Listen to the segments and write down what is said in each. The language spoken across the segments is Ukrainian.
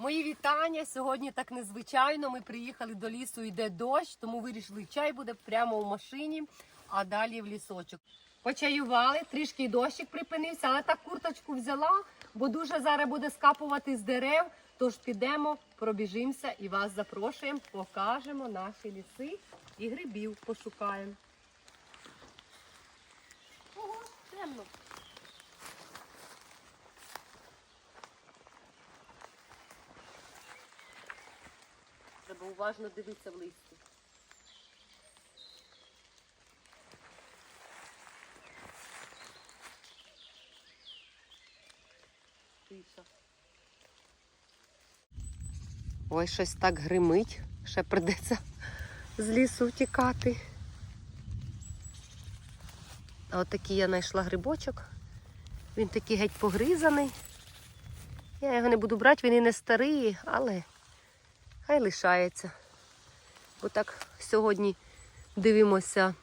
Мої вітання. Сьогодні так незвичайно. Ми приїхали до лісу, йде дощ, тому вирішили, чай буде прямо в машині, а далі в лісочок. Почаювали, трішки дощик припинився, але так курточку взяла, бо дуже зараз буде скапувати з дерев. Тож підемо, пробіжимося і вас запрошуємо, покажемо наші ліси і грибів пошукаємо. Ого, темно. Треба уважно дивитися в листі. Тиша. Ой, щось так гримить. Ще придеться з лісу втікати. А от такий я знайшла грибочок. Він такий геть погризаний. Я його не буду брати, він і не старий, але хай лишається. Бо так сьогодні дивимося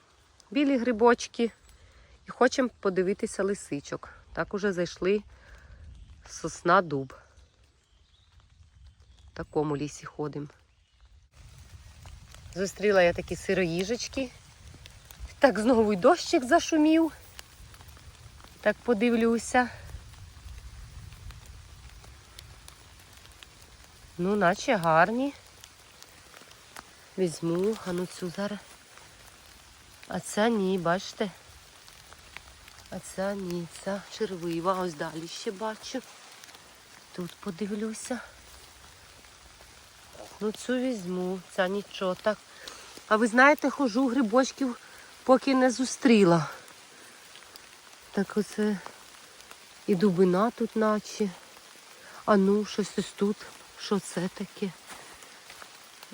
білі грибочки і хочемо подивитися лисичок. Так уже зайшли сосна дуб. В такому лісі ходимо. Зустріла я такі сироїжечки. Так знову й дощик зашумів. Так подивлюся. Ну, наче гарні. Візьму, а ну цю зараз. А ця ні, бачите? А ця ні, ця червива. Ось далі ще бачу. Тут подивлюся. Ну цю візьму, ця нічого так. А ви знаєте, хожу грибочків, поки не зустріла. Так оце і дубина тут наче. А ну, щось ось тут. Що це таке?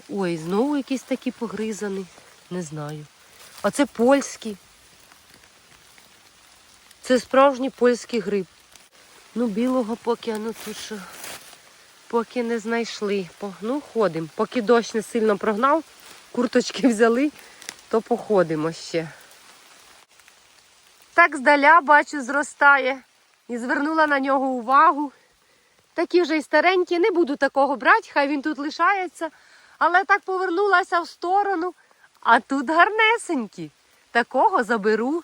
Ой, знову якийсь такий погризаний. Не знаю. А це польський. Це справжній польський гриб. Ну, білого поки, ну тут що. Поки не знайшли. Ну, ходимо. Поки дощ не сильно прогнав, курточки взяли, то походимо ще. Так здаля, бачу, зростає. І звернула на нього увагу. Такі вже й старенькі, не буду такого брати, хай він тут лишається. Але так повернулася в сторону, а тут гарнесенькі. Такого заберу.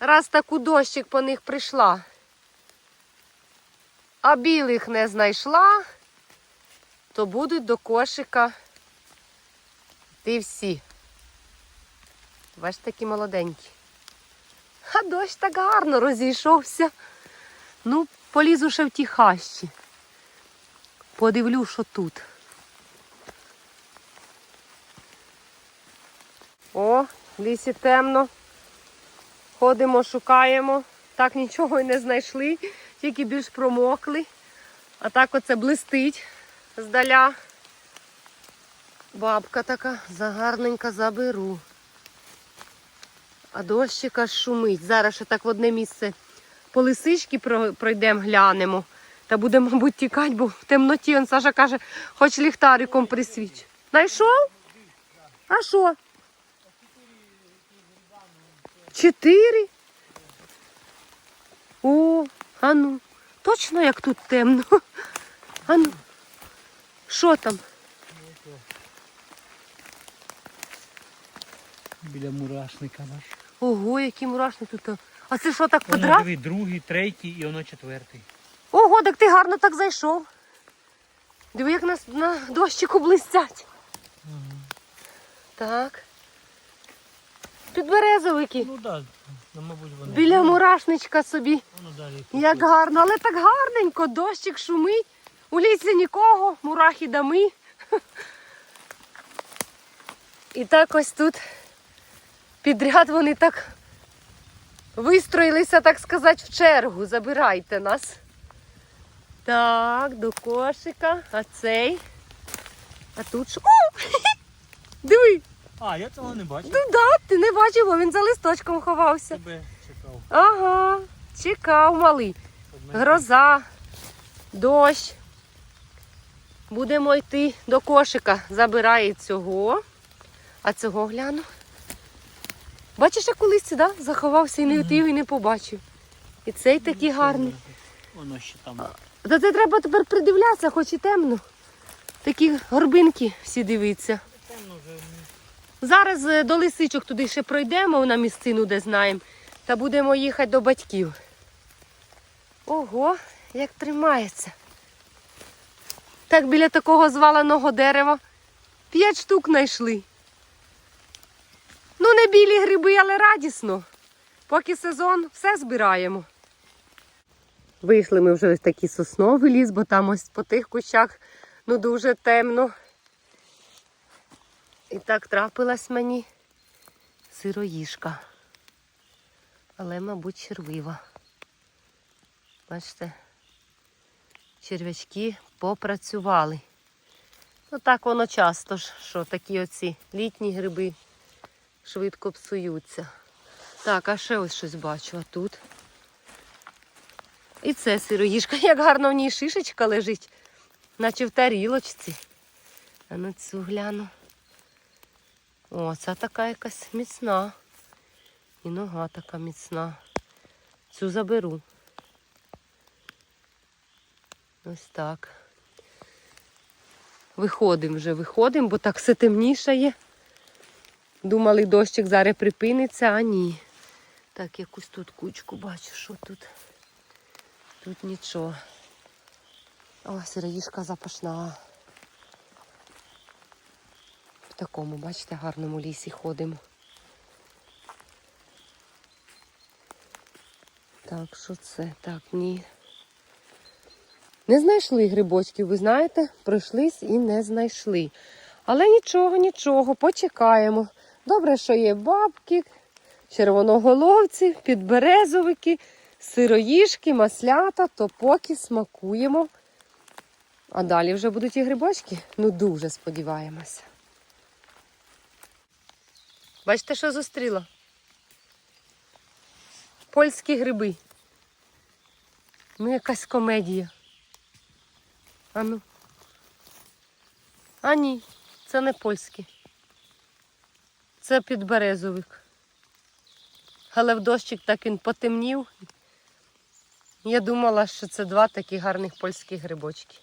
Раз таку дощик по них прийшла. А білих не знайшла, то будуть до кошика. Ти всі. Бач, такі молоденькі. А дощ так гарно розійшовся. Ну, полізу ще в ті хащі. Подивлю, що тут. О, лісі темно. Ходимо, шукаємо. Так нічого й не знайшли, тільки більш промокли. А так оце блистить здаля. Бабка така загарненька заберу. А дощик аж шумить. Зараз ще так в одне місце по лисички пройдемо, глянемо. Та будемо, мабуть, тікати, бо в темноті он Саша каже, хоч ліхтариком присвіч. Найшов? А що? Чотири? О, а ну, точно як тут темно. А ну, що там? Біля мурашника наш. Ого, які мурашні тут. А це що так Воно квадрат? диви, другий, третій і воно четвертий. Ого, так ти гарно так зайшов. Диви, як на, на дощику блистять. Так. Підберезовики. Ну так, ну, мабуть, воно. Біля мурашничка собі. Воно далі. Як гарно, але так гарненько, дощик шумить. У лісі нікого, мурахи дами. І так ось тут підряд вони так вистроїлися, так сказати, в чергу. Забирайте нас. Так, до кошика. А цей. А тут що? О! Диви! А, я цього не бачив. Ну да, ти не бачив, бо він за листочком ховався. Тебе чекав. Ага, чекав малий. Гроза, дощ. Будемо йти до кошика. Забирає цього. А цього гляну. Бачиш, як колись да? заховався і не Мгм. хотів і не побачив. І цей такий гарний. Воно ще там. Та це треба тепер придивлятися, хоч і темно. Такі горбинки всі дивиться. Темно вже. Зараз е, до лисичок туди ще пройдемо на місцину, де знаємо, та будемо їхати до батьків. Ого, як тримається. Так біля такого зваленого дерева п'ять штук знайшли. Ну, не білі гриби, але радісно. Поки сезон, все збираємо. Вийшли ми вже ось такий сосновий ліс, бо там ось по тих кущах ну дуже темно. І так трапилась мені сироїжка. Але, мабуть, червива. Бачите, черв'ячки попрацювали. Ну так воно часто ж, що такі оці літні гриби швидко псуються. Так, а ще ось щось бачу, а тут. І це сироїжка, як гарно в ній шишечка лежить, наче в тарілочці. А на цю гляну. О, ця така якась міцна. І нога така міцна. Цю заберу. Ось так. Виходимо вже, виходимо, бо так все темнішає. Думали, дощик зараз припиниться, а ні. Так, якусь тут кучку бачу, що тут. Тут нічого. О, сироїшка запашна. В такому, бачите, гарному лісі ходимо. Так, що це? Так, ні. Не знайшли грибочків, ви знаєте, пройшлись і не знайшли. Але нічого, нічого, почекаємо. Добре, що є бабки, червоноголовці, підберезовики, сироїшки, маслята, то поки смакуємо. А далі вже будуть і грибочки. Ну дуже сподіваємося. Бачите, що зустріла? Польські гриби. Ну, якась комедія. А ну. А ні, це не польські. Це підберезовик. Але в дощик так він потемнів. Я думала, що це два такі гарних польських грибочки.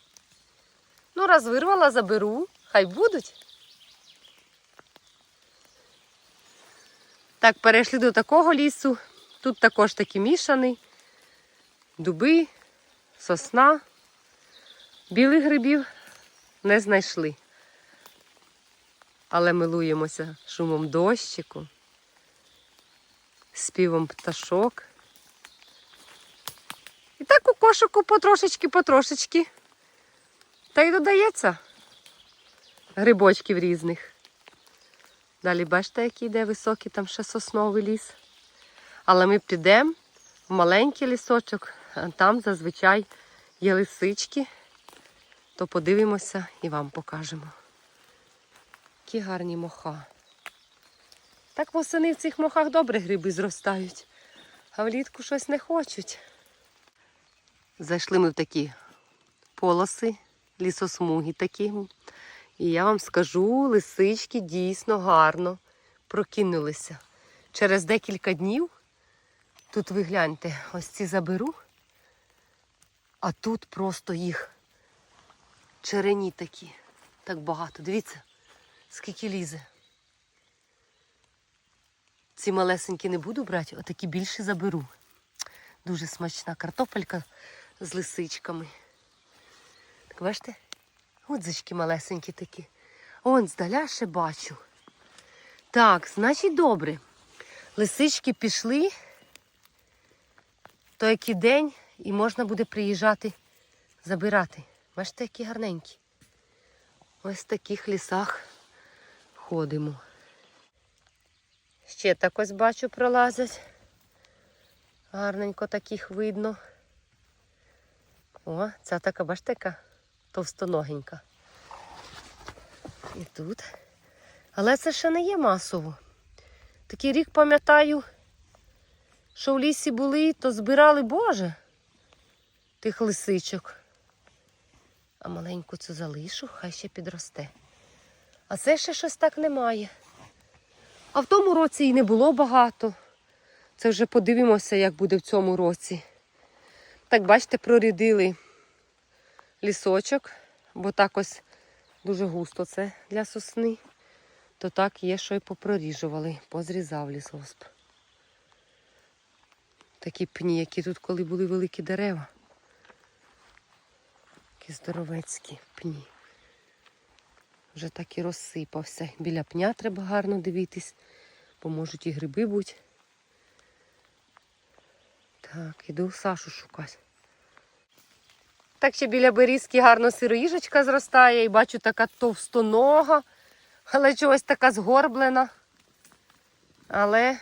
Ну, раз вирвала, заберу. Хай будуть. Так, перейшли до такого лісу. Тут також такий мішаний. Дуби, сосна. Білих грибів не знайшли. Але милуємося шумом дощику, співом пташок. І так у кошику потрошечки-потрошечки. Та й додається грибочків різних. Далі бачите, який йде високий, там ще сосновий ліс. Але ми підемо в маленький лісочок, а там зазвичай є лисички, то подивимося і вам покажемо. Які гарні моха. Так восени в цих мохах добре гриби зростають, а влітку щось не хочуть. Зайшли ми в такі полоси, лісосмуги такі. І я вам скажу, лисички дійсно гарно прокинулися. Через декілька днів, тут ви гляньте, ось ці заберу, а тут просто їх черені такі, так багато. Дивіться, скільки лізе. Ці малесенькі не буду брати, отакі більші заберу. Дуже смачна картопелька з лисичками. Так бачите? Гудзички малесенькі такі. Он здаля ще бачу. Так, значить добре. Лисички пішли, то який день і можна буде приїжджати забирати. Бачите, які гарненькі. Ось в таких лісах ходимо. Ще так ось бачу пролазять. Гарненько таких видно. О, ця така, бачите, яка товстоногенька. І тут. Але це ще не є масово. Такий рік пам'ятаю, що в лісі були, то збирали, Боже, тих лисичок. А маленьку цю залишу, хай ще підросте. А це ще щось так немає. А в тому році і не було багато. Це вже подивимося, як буде в цьому році. Так, бачите, прорядили лісочок, бо так ось дуже густо це для сосни. То так є, що й попроріжували, позрізав лісосп. Такі пні, які тут коли були великі дерева. Такі здоровецькі пні. Вже так і розсипався. Біля пня треба гарно дивитись, бо можуть і гриби бути. Так, іду Сашу шукати. Так ще біля берізки гарно сироїжечка зростає і бачу така товстонога, але чогось така згорблена. Але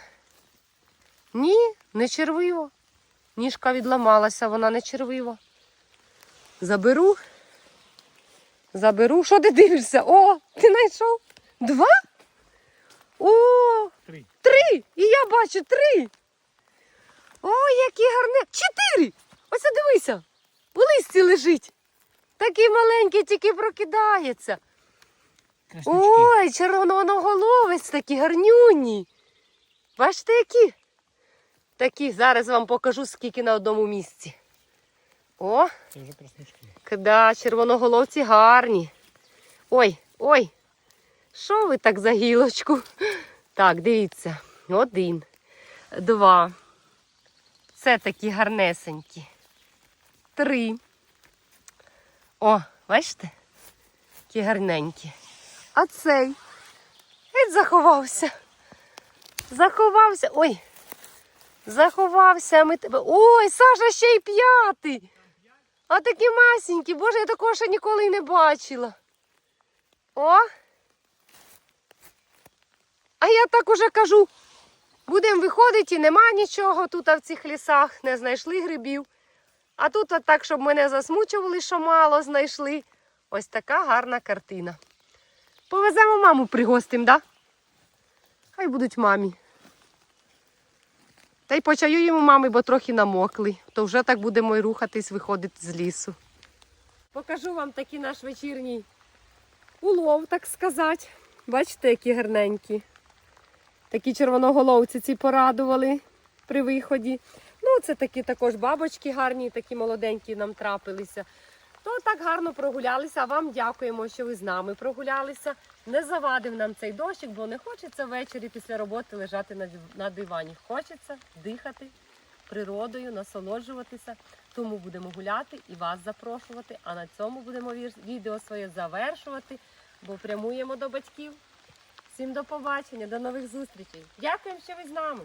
ні, не червиво. Ніжка відламалася, вона не червива. Заберу. Заберу. Що ти дивишся? О, ти знайшов? Два? О, Три. три! І я бачу три. Ой, які гарне. Чотири! Ось дивися. У листі лежить. Такий маленький, тільки прокидається. Краснячки. Ой, червоноголовець такі гарнюні. Бачите, які? Такі, зараз вам покажу, скільки на одному місці. О, Це вже краснячки. Да, червоноголовці гарні. Ой, ой. Що ви так за гілочку? Так, дивіться. Один, два. Це такі гарнесенькі. Три. О, бачите? Які гарненькі. А цей геть заховався. Заховався. Ой. Заховався, ми тебе. Ой, Саша ще й п'ятий. А такі масенькі. Боже, я такого ще ніколи й не бачила. О. А я так уже кажу. Будемо виходити, і нема нічого тут а в цих лісах, не знайшли грибів. А тут от так, щоб мене засмучували, що мало знайшли. Ось така гарна картина. Повеземо маму пригостим, да? Хай будуть мамі. Та й почаюємо мами, бо трохи намокли. То вже так будемо й рухатись, виходити з лісу. Покажу вам такий наш вечірній улов, так сказати. Бачите, які гарненькі. Такі червоноголовці ці порадували при виході. Ну, це такі також бабочки гарні, такі молоденькі нам трапилися. То так гарно прогулялися. А вам дякуємо, що ви з нами прогулялися. Не завадив нам цей дощик, бо не хочеться ввечері після роботи лежати на, дивані. Хочеться дихати природою, насолоджуватися. Тому будемо гуляти і вас запрошувати. А на цьому будемо відео своє завершувати, бо прямуємо до батьків. Всім до побачення, до нових зустрічей. Дякуємо, що ви з нами.